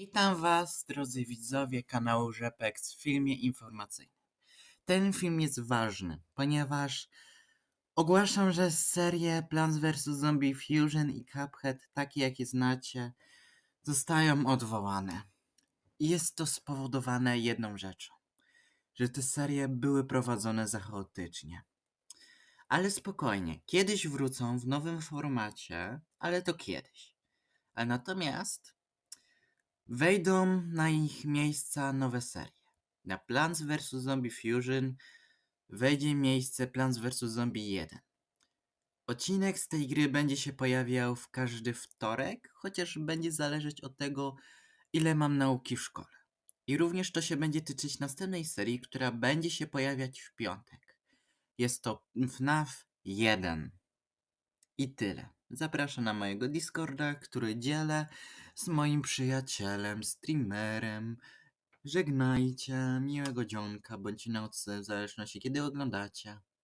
Witam Was, drodzy widzowie kanału Rzepex w filmie informacyjnym. Ten film jest ważny, ponieważ ogłaszam, że serie Plants vs. Zombie Fusion i Cuphead, takie jakie znacie, zostają odwołane. Jest to spowodowane jedną rzeczą, że te serie były prowadzone za chaotycznie. Ale spokojnie, kiedyś wrócą w nowym formacie, ale to kiedyś. A natomiast wejdą na ich miejsca nowe serie. Na Plants vs. Zombie Fusion wejdzie miejsce Plants vs. Zombie 1. Odcinek z tej gry będzie się pojawiał w każdy wtorek, chociaż będzie zależeć od tego, ile mam nauki w szkole. I również to się będzie tyczyć następnej serii, która będzie się pojawiać w piątek. Jest to FNAF 1. I tyle. Zapraszam na mojego Discorda, który dzielę z moim przyjacielem, streamerem. Żegnajcie, miłego dzionka bądź nocy, w zależności kiedy oglądacie.